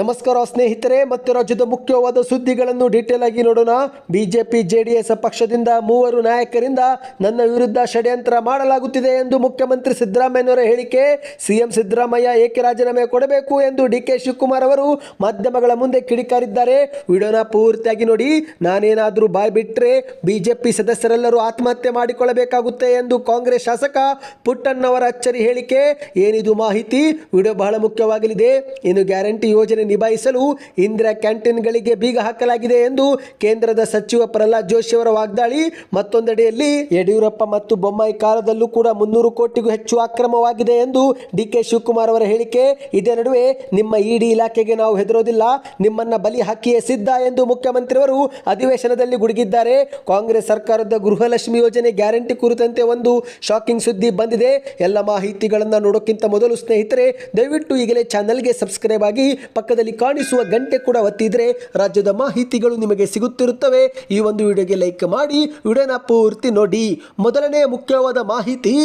ನಮಸ್ಕಾರ ಸ್ನೇಹಿತರೆ, ಮತ್ತು ರಾಜ್ಯದ ಮುಖ್ಯವಾದ ಸುದ್ದಿಗಳನ್ನು ಡೀಟೇಲ್ ಆಗಿ ನೋಡೋಣ. ಬಿಜೆಪಿ, ಜೆಡಿಎಸ್ ಪಕ್ಷದಿಂದ ಮೂವರು ನಾಯಕರಿಂದ ನನ್ನ ವಿರುದ್ಧ ಷಡ್ಯಂತ್ರ ಮಾಡಲಾಗುತ್ತಿದೆ ಎಂದು ಮುಖ್ಯಮಂತ್ರಿ ಸಿದ್ದರಾಮಯ್ಯನವರ ಹೇಳಿಕೆ. ಸಿಎಂ ಸಿದ್ದರಾಮಯ್ಯ ಏಕೆ ರಾಜೀನಾಮೆ ಕೊಡಬೇಕು ಎಂದು ಡಿ ಕೆ ಶಿವಕುಮಾರ್ ಅವರು ಮಾಧ್ಯಮಗಳ ಮುಂದೆ ಕಿಡಿಕಾರಿದ್ದಾರೆ. ವಿಡಿಯೋನ ಪೂರ್ತಿಯಾಗಿ ನೋಡಿ, ನಾನೇನಾದರೂ ಬಾಯ್ ಬಿಟ್ಟರೆ ಬಿಜೆಪಿ ಸದಸ್ಯರೆಲ್ಲರೂ ಆತ್ಮಹತ್ಯೆ ಮಾಡಿಕೊಳ್ಳಬೇಕಾಗುತ್ತೆ ಎಂದು ಕಾಂಗ್ರೆಸ್ ಶಾಸಕ ಪುಟ್ಟಣ್ಣವರ ಅಚ್ಚರಿ ಹೇಳಿಕೆ. ಏನಿದು ಮಾಹಿತಿ? ವಿಡಿಯೋ ಬಹಳ ಮುಖ್ಯವಾಗಲಿದೆ. ಇನ್ನು ಗ್ಯಾರಂಟಿ ಯೋಜನೆ ನಿಭಾಯಿಸಲು ಇಂದಿರಾ ಕ್ಯಾಂಟೀನ್ಗಳಿಗೆ ಬೀಗ ಹಾಕಲಾಗಿದೆ ಎಂದು ಕೇಂದ್ರದ ಸಚಿವ ಪ್ರಹ್ಲಾದ್ ಜೋಶಿ ಅವರ ವಾಗ್ದಾಳಿ. ಮತ್ತೊಂದೆಡೆಯಲ್ಲಿ ಯಡಿಯೂರಪ್ಪ ಮತ್ತು ಬೊಮ್ಮಾಯಿ ಕಾಲದಲ್ಲೂ ಕೂಡ ಮುನ್ನೂರು ಕೋಟಿಗೂ ಹೆಚ್ಚು ಅಕ್ರಮವಾಗಿದೆ ಎಂದು ಡಿ ಕೆ ಶಿವಕುಮಾರ್ ಅವರ ಹೇಳಿಕೆ. ಇದೇ ನಡುವೆ ನಿಮ್ಮ ಇಡಿ ಇಲಾಖೆಗೆ ನಾವು ಹೆದರೋದಿಲ್ಲ, ನಿಮ್ಮನ್ನ ಬಲಿ ಹಾಕಿಯೇ ಸಿದ್ಧ ಎಂದು ಮುಖ್ಯಮಂತ್ರಿಯವರು ಅಧಿವೇಶನದಲ್ಲಿ ಗುಡುಗಿದ್ದಾರೆ. ಕಾಂಗ್ರೆಸ್ ಸರ್ಕಾರದ ಗೃಹಲಕ್ಷ್ಮಿ ಯೋಜನೆ ಗ್ಯಾರಂಟಿ ಕುರಿತಂತೆ ಒಂದು ಶಾಕಿಂಗ್ ಸುದ್ದಿ ಬಂದಿದೆ. ಎಲ್ಲ ಮಾಹಿತಿಗಳನ್ನು ನೋಡೋಕ್ಕಿಂತ ಮೊದಲು ಸ್ನೇಹಿತರೆ, ದಯವಿಟ್ಟು ಈಗಲೇ ಚಾನಲ್ಗೆ ಸಬ್ಸ್ಕ್ರೈಬ್ ಆಗಿ ಪಕ್ಕದಲ್ಲಿ ಕಾಣಿಸುವ ಗಂಟೆ ಕೂಡ ಒತ್ತಿದ್ರೆ ರಾಜ್ಯದ ಮಾಹಿತಿಗಳು ನಿಮಗೆ ಸಿಗುತ್ತಿರುತ್ತವೆ. ಈ ಒಂದು ವಿಡಿಯೋಗೆ ಲೈಕ್ ಮಾಡಿ. ವಿಡಿಯೋನ ಪೂರ್ತಿ ನೋಡಿ. ಮೊದಲನೇ ಮುಖ್ಯವಾದ ಮಾಹಿತಿ.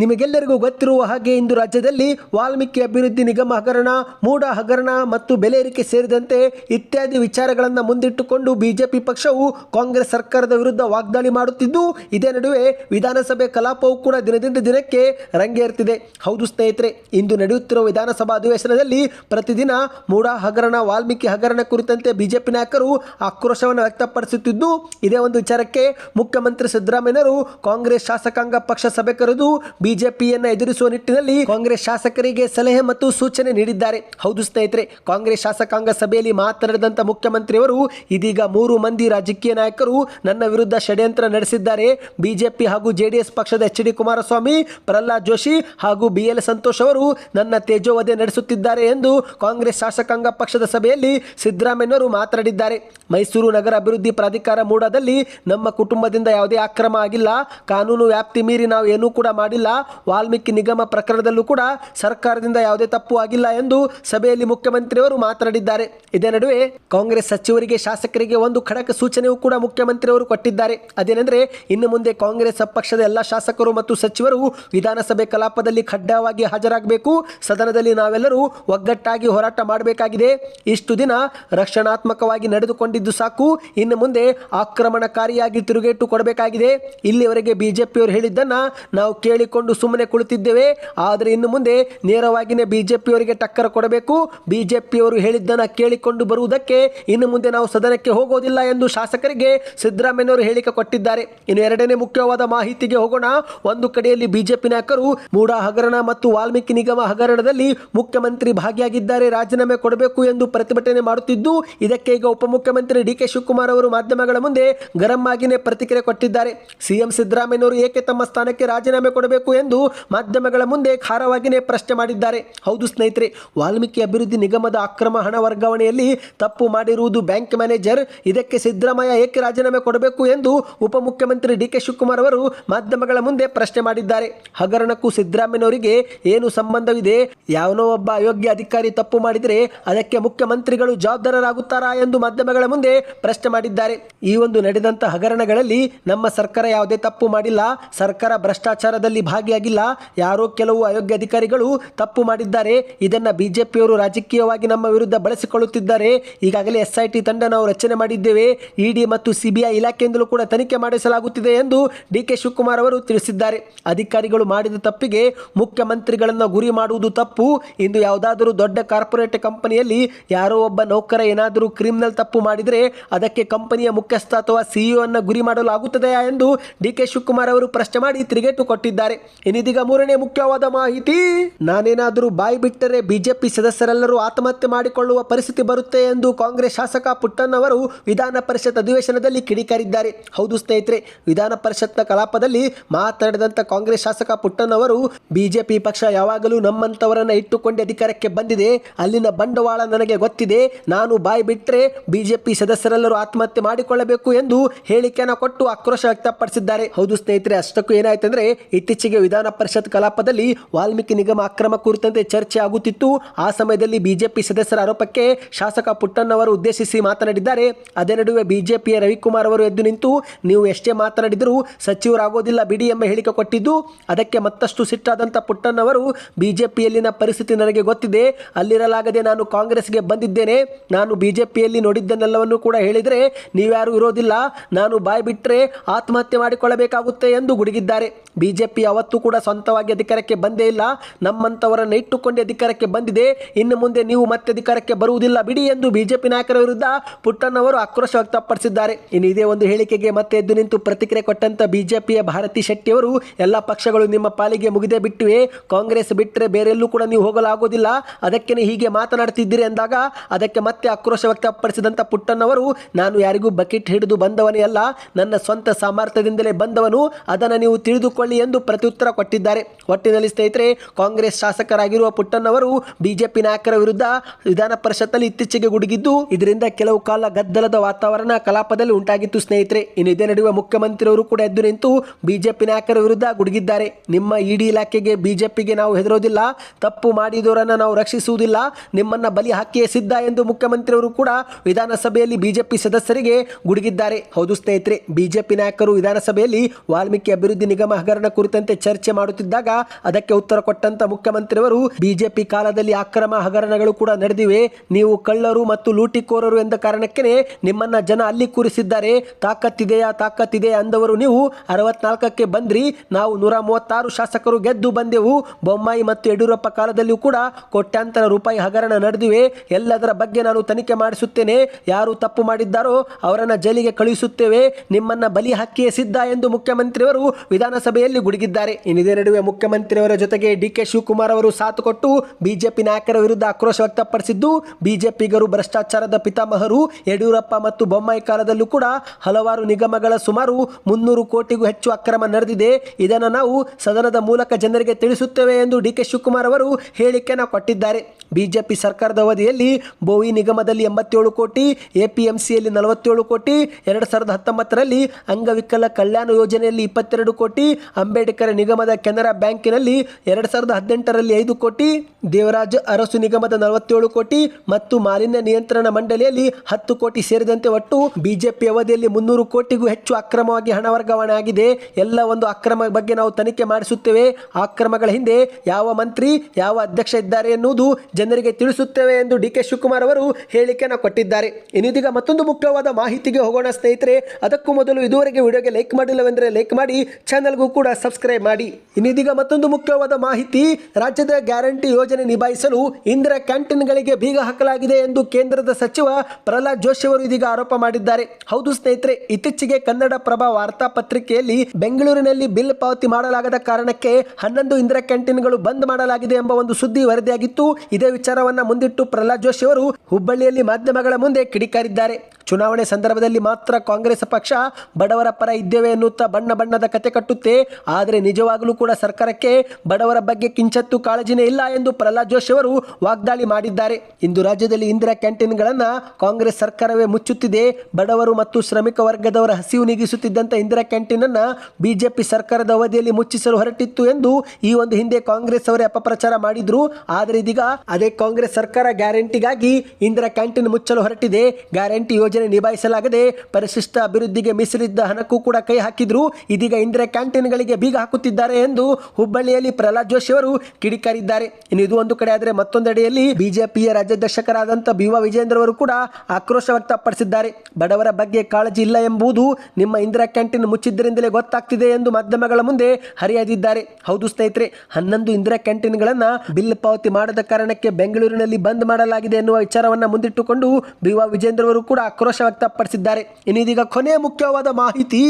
ನಿಮಗೆಲ್ಲರಿಗೂ ಗೊತ್ತಿರುವ ಹಾಗೆ ಇಂದು ರಾಜ್ಯದಲ್ಲಿ ವಾಲ್ಮೀಕಿ ಅಭಿವೃದ್ಧಿ ನಿಗಮ ಹಗರಣ, ಮೂಡ ಹಗರಣ ಮತ್ತು ಬೆಲೆ ಸೇರಿದಂತೆ ಇತ್ಯಾದಿ ವಿಚಾರಗಳನ್ನು ಮುಂದಿಟ್ಟುಕೊಂಡು ಬಿಜೆಪಿ ಪಕ್ಷವು ಕಾಂಗ್ರೆಸ್ ಸರ್ಕಾರದ ವಿರುದ್ಧ ವಾಗ್ದಾಳಿ ಮಾಡುತ್ತಿದ್ದು, ಇದೇ ನಡುವೆ ವಿಧಾನಸಭೆ ಕಲಾಪವು ಕೂಡ ದಿನದಿಂದ ದಿನಕ್ಕೆ ರಂಗೇರ್ತಿದೆ ಹೌದು ಸ್ನೇಹಿತರೆ, ಇಂದು ನಡೆಯುತ್ತಿರುವ ವಿಧಾನಸಭಾ ಅಧಿವೇಶನದಲ್ಲಿ ಪ್ರತಿದಿನ ಮೂಡ ಹಗರಣ, ವಾಲ್ಮೀಕಿ ಹಗರಣ ಕುರಿತಂತೆ ಬಿಜೆಪಿ ನಾಯಕರು ಆಕ್ರೋಶವನ್ನು ವ್ಯಕ್ತಪಡಿಸುತ್ತಿದ್ದು, ಇದೇ ಒಂದು ವಿಚಾರಕ್ಕೆ ಮುಖ್ಯಮಂತ್ರಿ ಸಿದ್ದರಾಮಯ್ಯರು ಕಾಂಗ್ರೆಸ್ ಶಾಸಕಾಂಗ ಪಕ್ಷ ಸಭೆ ಕರೆದು ಬಿಜೆಪಿಯನ್ನ ಎದುರಿಸುವ ನಿಟ್ಟಿನಲ್ಲಿ ಕಾಂಗ್ರೆಸ್ ಶಾಸಕರಿಗೆ ಸಲಹೆ ಮತ್ತು ಸೂಚನೆ ನೀಡಿದ್ದಾರೆ. ಹೌದು ಸ್ನೇಹಿತರೆ, ಕಾಂಗ್ರೆಸ್ ಶಾಸಕಾಂಗ ಸಭೆಯಲ್ಲಿ ಮಾತನಾಡಿದಂತ ಮುಖ್ಯಮಂತ್ರಿಯವರು, ಇದೀಗ ಮೂರು ಮಂದಿ ರಾಜಕೀಯ ನಾಯಕರು ನನ್ನ ವಿರುದ್ಧ ಷಡ್ಯಂತ್ರ ನಡೆಸಿದ್ದಾರೆ. ಬಿಜೆಪಿ ಹಾಗೂ ಜೆಡಿಎಸ್ ಪಕ್ಷದ ಎಚ್ ಡಿ ಕುಮಾರಸ್ವಾಮಿ, ಪ್ರಹ್ಲಾದ್ ಜೋಶಿ ಹಾಗೂ ಬಿ ಎಲ್ ಸಂತೋಷ್ ಅವರು ನನ್ನ ತೇಜೋವಧೆ ನಡೆಸುತ್ತಿದ್ದಾರೆ ಎಂದು ಕಾಂಗ್ರೆಸ್ ಶಾಸಕಾಂಗ ಪಕ್ಷದ ಸಭೆಯಲ್ಲಿ ಸಿದ್ದರಾಮಯ್ಯವರು ಮಾತನಾಡಿದ್ದಾರೆ. ಮೈಸೂರು ನಗರ ಅಭಿವೃದ್ಧಿ ಪ್ರಾಧಿಕಾರ ಮೂಡದಲ್ಲಿ ನಮ್ಮ ಕುಟುಂಬದಿಂದ ಯಾವುದೇ ಅಕ್ರಮ ಆಗಿಲ್ಲ. ಕಾನೂನು ವ್ಯಾಪ್ತಿ ಮೀರಿ ನಾವು ಏನೂ ಕೂಡ ಮಾಡಿಲ್ಲ. ವಾಲ್ಮೀಕಿ ನಿಗಮ ಪ್ರಕರಣದಲ್ಲೂ ಕೂಡ ಸರ್ಕಾರದಿಂದ ಯಾವುದೇ ತಪ್ಪು ಆಗಿಲ್ಲ ಎಂದು ಸಭೆಯಲ್ಲಿ ಮುಖ್ಯಮಂತ್ರಿಯವರು ಮಾತನಾಡಿದ್ದಾರೆ. ಇದೇ ನಡುವೆ ಕಾಂಗ್ರೆಸ್ ಸಚಿವರಿಗೆ, ಶಾಸಕರಿಗೆ ಒಂದು ಖಡಕ ಸೂಚನೆಯೂ ಕೂಡ ಮುಖ್ಯಮಂತ್ರಿಯವರು ಕೊಟ್ಟಿದ್ದಾರೆ. ಅದೇನೆಂದರೆ, ಇನ್ನು ಮುಂದೆ ಕಾಂಗ್ರೆಸ್ ಪಕ್ಷದ ಎಲ್ಲ ಶಾಸಕರು ಮತ್ತು ಸಚಿವರು ವಿಧಾನಸಭೆ ಕಲಾಪದಲ್ಲಿ ಕಡ್ಡಾಯವಾಗಿ ಹಾಜರಾಗಬೇಕು. ಸದನದಲ್ಲಿ ನಾವೆಲ್ಲರೂ ಒಗ್ಗಟ್ಟಾಗಿ ಹೋರಾಟ ಮಾಡಬೇಕಾಗಿದೆ. ಇಷ್ಟು ದಿನ ರಕ್ಷಣಾತ್ಮಕವಾಗಿ ನಡೆದುಕೊಂಡಿದ್ದು ಸಾಕು. ಇನ್ನು ಮುಂದೆ ಆಕ್ರಮಣಕಾರಿಯಾಗಿ ತಿರುಗೇಟು ಕೊಡಬೇಕಾಗಿದೆ. ಇಲ್ಲಿವರೆಗೆ ಬಿಜೆಪಿಯವರು ಹೇಳಿದ್ದನ್ನ ನಾವು ಕೇಳಿಕೊಂಡು ಸುಮ್ಮನೆ ಕುಳಿತಿದ್ದೇವೆ. ಆದರೆ ಇನ್ನು ಮುಂದೆ ನೇರವಾಗಿಯೇ ಬಿಜೆಪಿಯವರಿಗೆ ಟಕ್ಕರ್ ಕೊಡಬೇಕು. ಬಿಜೆಪಿಯವರು ಹೇಳಿದ್ದನ್ನು ಕೇಳಿಕೊಂಡು ಬರುವುದಕ್ಕೆ ಇನ್ನು ಮುಂದೆ ನಾವು ಸದನಕ್ಕೆ ಹೋಗೋದಿಲ್ಲ ಎಂದು ಶಾಸಕರಿಗೆ ಸಿದ್ದರಾಮಯ್ಯವರು ಹೇಳಿಕೆ ಕೊಟ್ಟಿದ್ದಾರೆ. ಇನ್ನು ಎರಡನೇ ಮುಖ್ಯವಾದ ಮಾಹಿತಿಗೆ ಹೋಗೋಣ. ಒಂದು ಕಡೆಯಲ್ಲಿ ಬಿಜೆಪಿ ನಾಯಕರು ಮೂಡ ಹಗರಣ ಮತ್ತು ವಾಲ್ಮೀಕಿ ನಿಗಮ ಹಗರಣದಲ್ಲಿ ಮುಖ್ಯಮಂತ್ರಿ ಭಾಗಿಯಾಗಿದ್ದಾರೆ. ರಾಜೀನಾಮೆ ಕೊಡಬೇಕು ಎಂದು ಪ್ರತಿಭಟನೆ ಮಾಡುತ್ತಿದ್ದು, ಇದಕ್ಕೆ ಈಗ ಉಪಮುಖ್ಯಮಂತ್ರಿ ಡಿ ಕೆ ಶಿವಕುಮಾರ್ ಅವರು ಮಾಧ್ಯಮಗಳ ಮುಂದೆ ಗರಂ ಆಗಿನೇ ಪ್ರತಿಕ್ರಿಯೆ ಕೊಟ್ಟಿದ್ದಾರೆ. ಸಿಎಂ ಸಿದ್ದರಾಮಯ್ಯವರು ಏಕೆ ತಮ್ಮ ಸ್ಥಾನಕ್ಕೆ ರಾಜೀನಾಮೆ ಕೊಡಬೇಕು? ಎಂದು ಮಾಧ್ಯಮಗಳ ಮುಂದೆ ಖಾರವಾಗಿಯೇ ಪ್ರಶ್ನೆ ಮಾಡಿದ್ದಾರೆ. ಹೌದು ಸ್ನೇಹಿತರೆ, ವಾಲ್ಮೀಕಿ ಅಭಿವೃದ್ಧಿ ನಿಗಮದ ಅಕ್ರಮ ಹಣ ವರ್ಗಾವಣೆಯಲ್ಲಿ ತಪ್ಪು ಮಾಡಿರುವುದು ಬ್ಯಾಂಕ್ ಮ್ಯಾನೇಜರ್, ಇದಕ್ಕೆ ಸಿದ್ದರಾಮಯ್ಯ ಏಕೆ ರಾಜೀನಾಮೆ ಕೊಡಬೇಕು ಎಂದು ಉಪಮುಖ್ಯಮಂತ್ರಿ ಡಿ ಕೆ ಶಿವಕುಮಾರ್ ಅವರು ಮಾಧ್ಯಮಗಳ ಮುಂದೆ ಪ್ರಶ್ನೆ ಮಾಡಿದ್ದಾರೆ. ಹಗರಣಕ್ಕೂ ಸಿದ್ದರಾಮಯ್ಯನವರಿಗೆ ಏನು ಸಂಬಂಧವಿದೆ? ಯಾವನೋ ಒಬ್ಬ ಅಯೋಗ್ಯ ಅಧಿಕಾರಿ ತಪ್ಪು ಮಾಡಿದರೆ ಅದಕ್ಕೆ ಮುಖ್ಯಮಂತ್ರಿಗಳು ಜವಾಬ್ದಾರರಾಗುತ್ತಾರಾ ಎಂದು ಮಾಧ್ಯಮಗಳ ಮುಂದೆ ಪ್ರಶ್ನೆ ಮಾಡಿದ್ದಾರೆ. ಈ ಒಂದು ನಡೆದಂತಹ ಹಗರಣಗಳಲ್ಲಿ ನಮ್ಮ ಸರ್ಕಾರ ಯಾವುದೇ ತಪ್ಪು ಮಾಡಿಲ್ಲ. ಸರ್ಕಾರ ಭ್ರಷ್ಟಾಚಾರದಲ್ಲಿ ಭಾಗಿಯಾಗಿಲ್ಲ. ಯಾರೋ ಕೆಲವು ಅಯೋಗ್ಯ ಅಧಿಕಾರಿಗಳು ತಪ್ಪು ಮಾಡಿದ್ದಾರೆ. ಇದನ್ನು ಬಿಜೆಪಿಯವರು ರಾಜಕೀಯವಾಗಿ ನಮ್ಮ ವಿರುದ್ಧ ಬಳಸಿಕೊಳ್ಳುತ್ತಿದ್ದಾರೆ. ಈಗಾಗಲೇ ಎಸ್ ಐ ತಂಡ ನಾವು ರಚನೆ ಮಾಡಿದ್ದೇವೆ. ಇಡಿ ಮತ್ತು ಸಿಬಿಐ ಇಲಾಖೆಯಿಂದಲೂ ಕೂಡ ತನಿಖೆ ಮಾಡಿಸಲಾಗುತ್ತಿದೆ ಎಂದು ಡಿ ಕೆ ಶಿವಕುಮಾರ್ ಅವರು ತಿಳಿಸಿದ್ದಾರೆ. ಅಧಿಕಾರಿಗಳು ಮಾಡಿದ ತಪ್ಪಿಗೆ ಮುಖ್ಯಮಂತ್ರಿಗಳನ್ನು ಗುರಿ ಮಾಡುವುದು ತಪ್ಪು. ಇಂದು ಯಾವುದಾದರೂ ದೊಡ್ಡ ಕಾರ್ಪೊರೇಟ್ ಕಂಪನಿಯಲ್ಲಿ ಯಾರೋ ಒಬ್ಬ ನೌಕರ ಏನಾದರೂ ಕ್ರಿಮಿನಲ್ ತಪ್ಪು ಮಾಡಿದರೆ ಅದಕ್ಕೆ ಕಂಪನಿಯ ಮುಖ್ಯಸ್ಥ ಅಥವಾ ಸಿಇಒ ಅನ್ನು ಗುರಿ ಮಾಡಲು ಆಗುತ್ತದೆಯಾ ಎಂದು ಡಿ ಕೆ ಶಿವಕುಮಾರ್ ಅವರು ಪ್ರಶ್ನೆ ಮಾಡಿ ತಿರುಗೇಟು ಕೊಟ್ಟಿದ್ದಾರೆ. ಇನ್ನಿದೀಗ ಮೂರನೇ ಮುಖ್ಯವಾದ ಮಾಹಿತಿ, ನಾನೇನಾದರೂ ಬಾಯಿ ಬಿಟ್ಟರೆ ಬಿಜೆಪಿ ಸದಸ್ಯರೆಲ್ಲರೂ ಆತ್ಮಹತ್ಯೆ ಮಾಡಿಕೊಳ್ಳುವ ಪರಿಸ್ಥಿತಿ ಬರುತ್ತೆ ಎಂದು ಕಾಂಗ್ರೆಸ್ ಶಾಸಕ ಪುಟ್ಟಣ್ಣವರು ವಿಧಾನ ಪರಿಷತ್ ಅಧಿವೇಶನದಲ್ಲಿ ಕಿಡಿಕಾರಿದ್ದಾರೆ. ಹೌದು ಸ್ನೇಹಿತರೆ, ವಿಧಾನ ಪರಿಷತ್ನ ಕಲಾಪದಲ್ಲಿ ಮಾತನಾಡಿದಂಥ ಕಾಂಗ್ರೆಸ್ ಶಾಸಕ ಪುಟ್ಟಣ್ಣವರು ಬಿಜೆಪಿ ಪಕ್ಷ ಯಾವಾಗಲೂ ನಮ್ಮಂತವರನ್ನ ಇಟ್ಟುಕೊಂಡು ಅಧಿಕಾರಕ್ಕೆ ಬಂದಿದೆ. ಅಲ್ಲಿನ ಬಂಡವಾಳ ನನಗೆ ಗೊತ್ತಿದೆ. ನಾನು ಬಾಯಿ ಬಿಟ್ಟರೆ ಬಿಜೆಪಿ ಸದಸ್ಯರೆಲ್ಲರೂ ಆತ್ಮಹತ್ಯೆ ಮಾಡಿಕೊಳ್ಳಬೇಕು ಎಂದು ಹೇಳಿಕೆಯನ್ನು ಕೊಟ್ಟು ಆಕ್ರೋಶ ವ್ಯಕ್ತಪಡಿಸಿದ್ದಾರೆ. ಹೌದು ಸ್ನೇಹಿತರೆ, ಅಷ್ಟಕ್ಕೂ ಏನಾಯ್ತಂದ್ರೆ, ಇತ್ತೀಚೆಗೆ ವಿಧಾನ ಪರಿಷತ್ ಕಲಾಪದಲ್ಲಿ ವಾಲ್ಮೀಕಿ ನಿಗಮ ಅಕ್ರಮ ಕುರಿತಂತೆ ಚರ್ಚೆ ಆಗುತ್ತಿತ್ತು. ಆ ಸಮಯದಲ್ಲಿ ಬಿಜೆಪಿ ಸದಸ್ಯರ ಆರೋಪಕ್ಕೆ ಶಾಸಕ ಪುಟ್ಟಣ್ಣವರು ಉದ್ದೇಶಿಸಿ ಮಾತನಾಡಿದ್ದಾರೆ. ಅದೇ ನಡುವೆ ಬಿಜೆಪಿಯ ರವಿಕುಮಾರ್ ಅವರು ಎದ್ದು ನಿಂತು, ನೀವು ಎಷ್ಟೇ ಮಾತನಾಡಿದರೂ ಸಚಿವರಾಗೋದಿಲ್ಲ ಬಿಡಿ ಎಂಬ ಹೇಳಿಕೆ ಕೊಟ್ಟಿದ್ದು. ಅದಕ್ಕೆ ಮತ್ತಷ್ಟು ಸಿಟ್ಟಾದಂಥ ಪುಟ್ಟಣ್ಣವರು ಬಿಜೆಪಿಯಲ್ಲಿನ ಪರಿಸ್ಥಿತಿ ನನಗೆ ಗೊತ್ತಿದೆ. ಅಲ್ಲಿರಲಾಗದೆ ನಾನು ಕಾಂಗ್ರೆಸ್ಗೆ ಬಂದಿದ್ದೇನೆ. ನಾನು ಬಿಜೆಪಿಯಲ್ಲಿ ನೋಡಿದ್ದನ್ನೆಲ್ಲವನ್ನೂ ಕೂಡ ಹೇಳಿದರೆ ನೀವ್ಯಾರು ಇರೋದಿಲ್ಲ. ನಾನು ಬಾಯಿ ಆತ್ಮಹತ್ಯೆ ಮಾಡಿಕೊಳ್ಳಬೇಕಾಗುತ್ತೆ ಎಂದು ಗುಡುಗಿದ್ದಾರೆ. ಬಿಜೆಪಿ ಯಾವತ್ತೂ ಕೂಡ ಸ್ವಂತವಾಗಿ ಅಧಿಕಾರಕ್ಕೆ ಬಂದೇ ಇಲ್ಲ. ನಮ್ಮಂಥವರನ್ನು ಇಟ್ಟುಕೊಂಡು ಅಧಿಕಾರಕ್ಕೆ ಬಂದಿದೆ. ಇನ್ನು ಮುಂದೆ ನೀವು ಮತ್ತೆ ಅಧಿಕಾರಕ್ಕೆ ಬರುವುದಿಲ್ಲ. ಬಿಡಿ ಎಂದು ಬಿಜೆಪಿ ನಾಯಕರ ವಿರುದ್ಧ ಪುಟ್ಟಣ್ಣವರು ಆಕ್ರೋಶ ವ್ಯಕ್ತಪಡಿಸಿದ್ದಾರೆ. ಇನ್ನು ಇದೇ ಒಂದು ಹೇಳಿಕೆಗೆ ಮತ್ತೆ ಎದ್ದು ನಿಂತು ಪ್ರತಿಕ್ರಿಯೆ ಕೊಟ್ಟಂತ ಬಿಜೆಪಿಯ ಭಾರತಿ ಶೆಟ್ಟಿ ಅವರು ಎಲ್ಲ ಪಕ್ಷಗಳು ನಿಮ್ಮ ಪಾಲಿಗೆ ಮುಗಿದೇ ಬಿಟ್ಟಿವೆ. ಕಾಂಗ್ರೆಸ್ ಬಿಟ್ಟರೆ ಬೇರೆಲ್ಲೂ ಕೂಡ ನೀವು ಹೋಗಲಾಗುವುದಿಲ್ಲ ಅದಕ್ಕೆ ಹೀಗೆ ಮಾತನಾಡ್ತಿದ್ದೀರಿ ಎಂದಾಗ ಅದಕ್ಕೆ ಮತ್ತೆ ಆಕ್ರೋಶ ವ್ಯಕ್ತಪಡಿಸಿದಂಥ ಪುಟ್ಟಣ್ಣವರು, ನಾನು ಯಾರಿಗೂ ಬಕೆಟ್ ಹಿಡಿದು ಬಂದವನೇ ಅಲ್ಲ. ನನ್ನ ಸ್ವಂತ ಸಾಮರ್ಥ್ಯದಿಂದಲೇ ಬಂದವನು. ಅದನ್ನು ನೀವು ತಿಳಿದುಕೊಳ್ಳಿ ಎಂದು ಪ್ರತ್ಯುತ್ತರ ಕೊಟ್ಟಿದ್ದಾರೆ. ಒಟ್ಟಿನಲ್ಲಿ ಸ್ನೇಹಿತರೆ, ಕಾಂಗ್ರೆಸ್ ಶಾಸಕರಾಗಿರುವ ಪುಟ್ಟಣ್ಣವರು ಬಿಜೆಪಿ ನಾಯಕರ ವಿರುದ್ಧ ವಿಧಾನ ಪರಿಷತ್ನಲ್ಲಿ ಇತ್ತೀಚೆಗೆ ಗುಡುಗಿದ್ದು, ಇದರಿಂದ ಕೆಲವು ಕಾಲ ಗದ್ದಲದ ವಾತಾವರಣ ಕಲಾಪದಲ್ಲಿ ಉಂಟಾಗಿತ್ತು ಸ್ನೇಹಿತರೆ. ಇನ್ನು ಇದೇ ನಡುವೆ ಮುಖ್ಯಮಂತ್ರಿಯವರು ಕೂಡ ಎದ್ದು ನಿಂತು ಬಿಜೆಪಿ ನಾಯಕರ ವಿರುದ್ಧ ಗುಡುಗಿದ್ದಾರೆ. ನಿಮ್ಮ ಇಡಿ ಇಲಾಖೆಗೆ ಬಿಜೆಪಿಗೆ ನಾವು ಹೆದರೋದಿಲ್ಲ. ತಪ್ಪು ಮಾಡಿದವರನ್ನು ನಾವು ರಕ್ಷಿಸುವುದಿಲ್ಲ. ನಿಮ್ಮನ್ನ ಬಲಿ ಹಾಕಿಯೇ ಸಿದ್ಧ ಎಂದು ಮುಖ್ಯಮಂತ್ರಿಯವರು ಕೂಡ ವಿಧಾನಸಭೆಯಲ್ಲಿ ಬಿಜೆಪಿ ಸದಸ್ಯರಿಗೆ ಗುಡುಗಿದ್ದಾರೆ. ಹೌದು ಸ್ನೇಹಿತರೆ, ಬಿಜೆಪಿ ನಾಯಕರು ವಿಧಾನಸಭೆಯಲ್ಲಿ ವಾಲ್ಮೀಕಿ ಅಭಿವೃದ್ಧಿ ನಿಗಮ ಹಗರಣ ಕುರಿತಂತೆ ಚರ್ಚೆ ಮಾಡುತ್ತಿದ್ದಾಗ ಅದಕ್ಕೆ ಉತ್ತರ ಕೊಟ್ಟಂತ ಮುಖ್ಯಮಂತ್ರಿಯವರು, ಬಿಜೆಪಿ ಕಾಲದಲ್ಲಿ ಅಕ್ರಮ ಹಗರಣಗಳು ಕೂಡ ನಡೆದಿವೆ. ನೀವು ಕಳ್ಳರು ಮತ್ತು ಲೂಟಿಕೋರರು ಎಂದ ಕಾರಣಕ್ಕೆ ನಿಮ್ಮನ್ನ ಜನ ಅಲ್ಲಿ ಕೂರಿಸಿದ್ದಾರೆ. ತಾಕತ್ತಿದೆಯಾ ತಾಕತ್ತಿದೆ ಅಂದವರು ನೀವು ಅರವತ್ನಾಲ್ಕಕ್ಕೆ ಬಂದ್ರಿ. ನಾವು ನೂರ ಮೂವತ್ತಾರು ಶಾಸಕರು ಗೆದ್ದು ಬಂದೆವು. ಬೊಮ್ಮಾಯಿ ಮತ್ತು ಯಡಿಯೂರಪ್ಪ ಕಾಲದಲ್ಲಿಯೂ ಕೂಡ ಕೋಟ್ಯಾಂತರ ರೂಪಾಯಿ ಹಗರಣ ನಡೆದಿವೆ. ಎಲ್ಲದರ ಬಗ್ಗೆ ನಾನು ತನಿಖೆ ಮಾಡಿಸುತ್ತೇನೆ. ಯಾರು ತಪ್ಪು ಮಾಡಿದ್ದಾರೋ ಅವರನ್ನು ಜೈಲಿಗೆ ಕಳುಹಿಸುತ್ತೇವೆ. ನಿಮ್ಮನ್ನ ಬಲಿ ಹಾಕಿಯೇ ಸಿದ್ಧ ಎಂದು ಮುಖ್ಯಮಂತ್ರಿಯವರು ವಿಧಾನಸಭೆಯಲ್ಲಿ ಗುಡುಗಿದ್ದಾರೆ. ಇನ್ನಿದೇ ನಡುವೆ ಮುಖ್ಯಮಂತ್ರಿಯವರ ಜೊತೆಗೆ ಡಿ ಕೆ ಶಿವಕುಮಾರ್ ಅವರು ಸಾಥ್ ಕೊಟ್ಟು ಬಿಜೆಪಿ ನಾಯಕರ ವಿರುದ್ಧ ಆಕ್ರೋಶ ವ್ಯಕ್ತಪಡಿಸಿದ್ದು, ಬಿಜೆಪಿಗರು ಭ್ರಷ್ಟಾಚಾರದ ಪಿತಾಮಹರು ಯಡಿಯೂರಪ್ಪ ಮತ್ತು ಬೊಮ್ಮಾಯಿ ಕಾಲದಲ್ಲೂ ಕೂಡ ಹಲವಾರು ನಿಗಮಗಳ ಸುಮಾರು ಮುನ್ನೂರು ಕೋಟಿಗೂ ಹೆಚ್ಚು ಅಕ್ರಮ ನಡೆದಿದೆ. ಇದನ್ನು ನಾವು ಸದನದ ಮೂಲಕ ಜನರಿಗೆ ತಿಳಿಸುತ್ತೇವೆ ಎಂದು ಡಿ ಕೆ ಶಿವಕುಮಾರ್ ಅವರು ಹೇಳಿಕೆಯನ್ನು ಕೊಟ್ಟಿದ್ದಾರೆ. ಬಿಜೆಪಿ ಸರ್ಕಾರದ ಅವಧಿಯಲ್ಲಿ ಬೋವಿ ನಿಗಮದಲ್ಲಿ ಎಂಬತ್ತೇಳು ಕೋಟಿ, ಎಪಿಎಂಸಿಯಲ್ಲಿ ನಲವತ್ತೇಳು ಕೋಟಿ, ಎರಡು ಸಾವಿರದ ಹತ್ತೊಂಬತ್ತರಲ್ಲಿ ಅಂಗವಿಕಲ ಕಲ್ಯಾಣ ಯೋಜನೆಯಲ್ಲಿ ಇಪ್ಪತ್ತೆರಡು ಕೋಟಿ, ಅಂಬೇಡ್ಕರ್ ನಿಗಮದ ಕೆನರಾ ಬ್ಯಾಂಕಿನಲ್ಲಿ ಎರಡು ಸಾವಿರದ ಹದಿನೆಂಟರಲ್ಲಿ ಐದು ಕೋಟಿ, ದೇವರಾಜ್ ಅರಸು ನಿಗಮದ ನಲವತ್ತೇಳು ಕೋಟಿ ಮತ್ತು ಮಾಲಿನ್ಯ ನಿಯಂತ್ರಣ ಮಂಡಳಿಯಲ್ಲಿ ಹತ್ತು ಕೋಟಿ ಸೇರಿದಂತೆ ಒಟ್ಟು ಬಿಜೆಪಿ ಅವಧಿಯಲ್ಲಿ ಮುನ್ನೂರು ಕೋಟಿಗೂ ಹೆಚ್ಚು ಅಕ್ರಮವಾಗಿ ಹಣ ವರ್ಗಾವಣೆ ಆಗಿದೆ. ಎಲ್ಲ ಒಂದು ಅಕ್ರಮ ಬಗ್ಗೆ ನಾವು ತನಿಖೆ ಮಾಡಿಸುತ್ತೇವೆ. ಅಕ್ರಮಗಳ ಹಿಂದೆ ಯಾವ ಮಂತ್ರಿ, ಯಾವ ಅಧ್ಯಕ್ಷ ಇದ್ದಾರೆ ಎನ್ನುವುದು ಜನರಿಗೆ ತಿಳಿಸುತ್ತೇವೆ ಎಂದು ಡಿ ಕೆ ಶಿವಕುಮಾರ್ ಅವರು ಹೇಳಿಕೆಯನ್ನು ಕೊಟ್ಟಿದ್ದಾರೆ. ಇನ್ನಿದೀಗ ಮತ್ತೊಂದು ಮುಖ್ಯವಾದ ಮಾಹಿತಿಗೆ ಹೋಗೋಣ ಸ್ನೇಹಿತರೆ, ಅದಕ್ಕೂ ಮೊದಲು ಇದುವರೆಗೆ ವಿಡಿಯೋಗೆ ಲೈಕ್ ಮಾಡಿಲ್ಲವೆಂದರೆ ಲೈಕ್ ಮಾಡಿ, ಚಾನಲ್ಗೂ ಕೂಡ ಸಬ್ಸ್ಕ್ರೈಬ್ ಮಾಡಿ. ಇನ್ನಿದೀಗ ಮತ್ತೊಂದು ಮುಖ್ಯವಾದ ಮಾಹಿತಿ, ರಾಜ್ಯದ ಗ್ಯಾರಂಟಿ ಯೋಜನೆ ನಿಭಾಯಿಸಲು ಇಂದಿರಾ ಕ್ಯಾಂಟೀನ್ಗಳಿಗೆ ಬೀಗ ಹಾಕಲಾಗಿದೆ ಎಂದು ಕೇಂದ್ರದ ಸಚಿವ ಪ್ರಹ್ಲಾದ್ ಜೋಶಿ ಅವರು ಇದೀಗ ಆರೋಪ ಮಾಡಿದ್ದಾರೆ. ಹೌದು ಸ್ನೇಹಿತರೆ, ಇತ್ತೀಚೆಗೆ ಕನ್ನಡ ಪ್ರಭ ವಾರ್ತಾ ಪತ್ರಿಕೆಯಲ್ಲಿ ಬೆಂಗಳೂರಿನಲ್ಲಿ ಬಿಲ್ ಪಾವತಿ ಮಾಡಲಾಗದ ಕಾರಣಕ್ಕೆ ಹನ್ನೊಂದು ಇಂದಿರಾ ಕ್ಯಾಂಟೀನ್ಗಳು ಬಂದ್ ಮಾಡಲಾಗಿದೆ ಎಂಬ ಒಂದು ಸುದ್ದಿ ವರದಿಯಾಗಿತ್ತು. ಇದೇ ವಿಚಾರವನ್ನ ಮುಂದಿಟ್ಟು ಪ್ರಹ್ಲಾದ್ ಜೋಶಿ ಅವರು ಹುಬ್ಬಳ್ಳಿಯಲ್ಲಿ ಮಾಧ್ಯಮಗಳ ಮುಂದೆ ಕಿಡಿಕಾರಿದ್ದಾರೆ. ಚುನಾವಣೆ ಸಂದರ್ಭದಲ್ಲಿ ಮಾತ್ರ ಕಾಂಗ್ರೆಸ್ ಪಕ್ಷ ಬಡವರ ಪರ ಇದ್ದೇವೆ ಎನ್ನುತ್ತಾ ಬಣ್ಣ ಬಣ್ಣದ ಕತೆ ಕಟ್ಟುತ್ತೆ. ಆದರೆ ನಿಜವಾಗಲೂ ಕೂಡ ಸರ್ಕಾರಕ್ಕೆ ಬಡವರ ಬಗ್ಗೆ ಕಿಂಚತ್ತು ಕಾಳಜಿನೇ ಇಲ್ಲ ಎಂದು ಪ್ರಹ್ಲಾದ್ ಜೋಶಿ ಅವರು ವಾಗ್ದಾಳಿ ಮಾಡಿದ್ದಾರೆ. ಇಂದು ರಾಜ್ಯದಲ್ಲಿ ಇಂದಿರಾ ಕ್ಯಾಂಟೀನ್ಗಳನ್ನು ಕಾಂಗ್ರೆಸ್ ಸರ್ಕಾರವೇ ಮುಚ್ಚುತ್ತಿದೆ. ಬಡವರು ಮತ್ತು ಶ್ರಮಿಕ ವರ್ಗದವರ ಹಸಿವು ನೀಗಿಸುತ್ತಿದ್ದಂಥ ಇಂದಿರಾ ಕ್ಯಾಂಟೀನ್ ಅನ್ನು ಬಿಜೆಪಿ ಸರ್ಕಾರದ ಅವಧಿಯಲ್ಲಿ ಮುಚ್ಚಿಸಲು ಹೊರಟಿತ್ತು ಎಂದು ಈ ಒಂದು ಹಿಂದೆ ಕಾಂಗ್ರೆಸ್ ಅವರೇ ಅಪಪ್ರಚಾರ ಮಾಡಿದ್ರು. ಆದರೆ ಇದೀಗ ಅದೇ ಕಾಂಗ್ರೆಸ್ ಸರ್ಕಾರ ಗ್ಯಾರಂಟಿಗಾಗಿ ಇಂದಿರಾ ಕ್ಯಾಂಟೀನ್ ಮುಚ್ಚಲು ಹೊರಟಿದೆ. ಗ್ಯಾರಂಟಿ ಯೋಜನೆ ನಿಭಾಯಿಸಲಾಗದೆ ಪರಿಶಿಷ್ಟ ಅಭಿವೃದ್ಧಿಗೆ ಮೀಸಲಿದ್ದ ಹಣಕ್ಕೂ ಕೂಡ ಕೈ ಹಾಕಿದ್ರು. ಇದೀಗ ಇಂದಿರಾ ಕ್ಯಾಂಟೀನ್ಗಳಿಗೆ ಬೀಗ ಹಾಕುತ್ತಿದ್ದಾರೆ ಎಂದು ಹುಬ್ಬಳ್ಳಿಯಲ್ಲಿ ಪ್ರಹ್ಲಾದ್ ಜೋಶಿ ಅವರು ಕಿಡಿಕಾರಿದ್ದಾರೆ. ಇನ್ನು ಇದು ಒಂದು ಕಡೆ ಆದರೆ ಮತ್ತೊಂದೆಡೆಯಲ್ಲಿ ಬಿಜೆಪಿಯ ರಾಜ್ಯಾಧ್ಯಕ್ಷರಾದಂಥ ಬಿ ವಾ ವಿಜೇಂದ್ರ ಅವರು ಕೂಡ ಆಕ್ರೋಶ ವ್ಯಕ್ತಪಡಿಸಿದ್ದಾರೆ. ಬಡವರ ಬಗ್ಗೆ ಕಾಳಜಿ ಇಲ್ಲ ಎಂಬುದು ನಿಮ್ಮ ಇಂದಿರಾ ಕ್ಯಾಂಟೀನ್ ಮುಚ್ಚಿದ್ದರಿಂದಲೇ ಗೊತ್ತಾಗ್ತಿದೆ ಎಂದು ಮಾಧ್ಯಮಗಳ ಮುಂದೆ ಹರಿಯಾದಿದ್ದಾರೆ. ಹೌದು ಸ್ನೇಹಿತರೆ, ಹನ್ನೊಂದು ಇಂದಿರಾ ಕ್ಯಾಂಟೀನ್ಗಳನ್ನು ಬಿಲ್ ಪಾವತಿ ಮಾಡದ ಕಾರಣಕ್ಕೆ ಬೆಂಗಳೂರಿನಲ್ಲಿ ಬಂದ್ ಮಾಡಲಾಗಿದೆ ಎನ್ನುವ ವಿಚಾರವನ್ನ ಮುಂದಿಟ್ಟುಕೊಂಡು ಬಿ ವಾ ವಿಜೇಂದ್ರ ಅವರು ಕೂಡ ಆಕ್ರೋಶ ವ್ಯಕ್ತಪಡಿಸಿದ್ದಾರೆ. ಇನ್ನು ಇದೀಗ ಕೊನೆಯ ಮುಖ್ಯವಾದ ಮಾಹಿತಿ.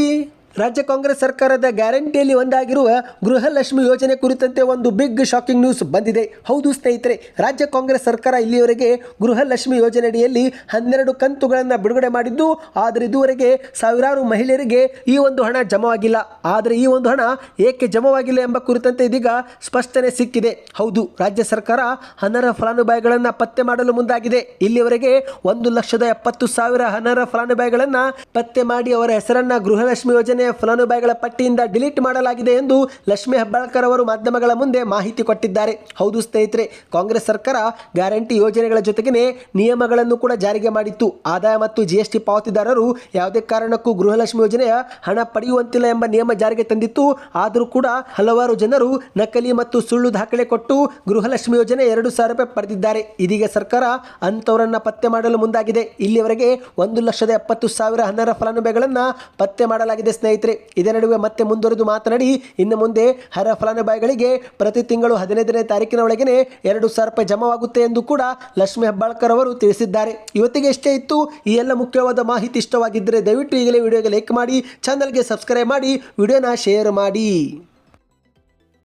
ರಾಜ್ಯ ಕಾಂಗ್ರೆಸ್ ಸರ್ಕಾರದ ಗ್ಯಾರಂಟಿಯಲ್ಲಿ ಒಂದಾಗಿರುವ ಗೃಹಲಕ್ಷ್ಮಿ ಯೋಜನೆ ಕುರಿತಂತೆ ಒಂದು ಬಿಗ್ ಶಾಕಿಂಗ್ ನ್ಯೂಸ್ ಬಂದಿದೆ. ಹೌದು ಸ್ನೇಹಿತರೆ, ರಾಜ್ಯ ಕಾಂಗ್ರೆಸ್ ಸರ್ಕಾರ ಇಲ್ಲಿಯವರೆಗೆ ಗೃಹಲಕ್ಷ್ಮಿ ಯೋಜನೆಯಡಿಯಲ್ಲಿ ಹನ್ನೆರಡು ಕಂತುಗಳನ್ನು ಬಿಡುಗಡೆ ಮಾಡಿದ್ದು, ಆದರೆ ಇದುವರೆಗೆ ಸಾವಿರಾರು ಮಹಿಳೆಯರಿಗೆ ಈ ಒಂದು ಹಣ ಜಮವಾಗಿಲ್ಲ. ಆದರೆ ಈ ಒಂದು ಹಣ ಏಕೆ ಜಮವಾಗಿಲ್ಲ ಎಂಬ ಕುರಿತಂತೆ ಇದೀಗ ಸ್ಪಷ್ಟನೆ ಸಿಕ್ಕಿದೆ. ಹೌದು, ರಾಜ್ಯ ಸರ್ಕಾರ ಅನರ್ಹ ಫಲಾನುಭವಿಗಳನ್ನು ಪತ್ತೆ ಮಾಡಲು ಮುಂದಾಗಿದೆ. ಇಲ್ಲಿಯವರೆಗೆ ಒಂದು ಲಕ್ಷದ ಎಪ್ಪತ್ತು ಸಾವಿರ ಅನರ್ಹ ಫಲಾನುಭವಿಗಳನ್ನು ಪತ್ತೆ ಮಾಡಿ ಅವರ ಹೆಸರನ್ನು ಗೃಹಲಕ್ಷ್ಮಿ ಯೋಜನೆಯ ಫಲಾನುಭವಿಗಳ ಪಟ್ಟಿಯಿಂದ ಡಿಲೀಟ್ ಮಾಡಲಾಗಿದೆ ಎಂದು ಲಕ್ಷ್ಮಿ ಹೆಬ್ಬಾಳ್ಕರ್ ಅವರು ಮಾಧ್ಯಮಗಳ ಮುಂದೆ ಮಾಹಿತಿ ಕೊಟ್ಟಿದ್ದಾರೆ. ಹೌದು ಸ್ನೇಹಿತರೆ, ಕಾಂಗ್ರೆಸ್ ಸರ್ಕಾರ ಗ್ಯಾರಂಟಿ ಯೋಜನೆಗಳ ಜೊತೆಗೇ ನಿಯಮಗಳನ್ನು ಕೂಡ ಜಾರಿಗೆ ಮಾಡಿತ್ತು. ಆದಾಯ ಮತ್ತು ಜಿಎಸ್ಟಿ ಪಾವತಿದಾರರು ಯಾವುದೇ ಕಾರಣಕ್ಕೂ ಗೃಹಲಕ್ಷ್ಮಿ ಯೋಜನೆಯ ಹಣ ಪಡೆಯುವಂತಿಲ್ಲ ಎಂಬ ನಿಯಮ ಜಾರಿಗೆ ತಂದಿತ್ತು. ಆದರೂ ಕೂಡ ಹಲವಾರು ಜನರು ನಕಲಿ ಮತ್ತು ಸುಳ್ಳು ದಾಖಲೆ ಕೊಟ್ಟು ಗೃಹಲಕ್ಷ್ಮಿ ಯೋಜನೆ ಎರಡು ಸಾವಿರ ರೂಪಾಯಿ ಪಡೆದಿದ್ದಾರೆ. ಇದೀಗ ಸರ್ಕಾರ ಅಂತವರನ್ನ ಪತ್ತೆ ಮಾಡಲು ಮುಂದಾಗಿದೆ. ಇಲ್ಲಿವರೆಗೆ ಒಂದು ಲಕ್ಷದ ಎಪ್ಪತ್ತು ಸಾವಿರ ಹನ್ನರ ಫಲಾನುಭವಿಗಳನ್ನು ಪತ್ತೆ ಮಾಡಲಾಗಿದೆ ಸ್ನೇಹಿತರೆ. ಇದರ ನಡುವೆ ಮತ್ತೆ ಮುಂದುವರೆದು ಮಾತನಾಡಿ, ಇನ್ನು ಮುಂದೆ ಹರ ಫಲಾನುಭವಿಗಳಿಗೆ ಪ್ರತಿ ತಿಂಗಳು ಹದಿನೈದನೇ ತಾರೀಕಿನ ಒಳಗೇನೆ ಎರಡು ಸಾವಿರ ರೂಪಾಯಿ ಜಮಾವಾಗುತ್ತೆ ಎಂದು ಕೂಡ ಲಕ್ಷ್ಮಿ ಹೆಬ್ಬಾಳ್ಕರ್ ಅವರು ತಿಳಿಸಿದ್ದಾರೆ. ಇವತ್ತಿಗೆ ಎಷ್ಟೇ ಇತ್ತು. ಈ ಎಲ್ಲ ಮುಖ್ಯವಾದ ಮಾಹಿತಿ ಇಷ್ಟವಾಗಿದ್ದರೆ ದಯವಿಟ್ಟು ಈಗಲೇ ವಿಡಿಯೋಗೆ ಲೈಕ್ ಮಾಡಿ ಚಾನಲ್ಗೆ ಸಬ್ಸ್ಕ್ರೈಬ್ ಮಾಡಿ, ವಿಡಿಯೋನ ಶೇರ್ ಮಾಡಿ.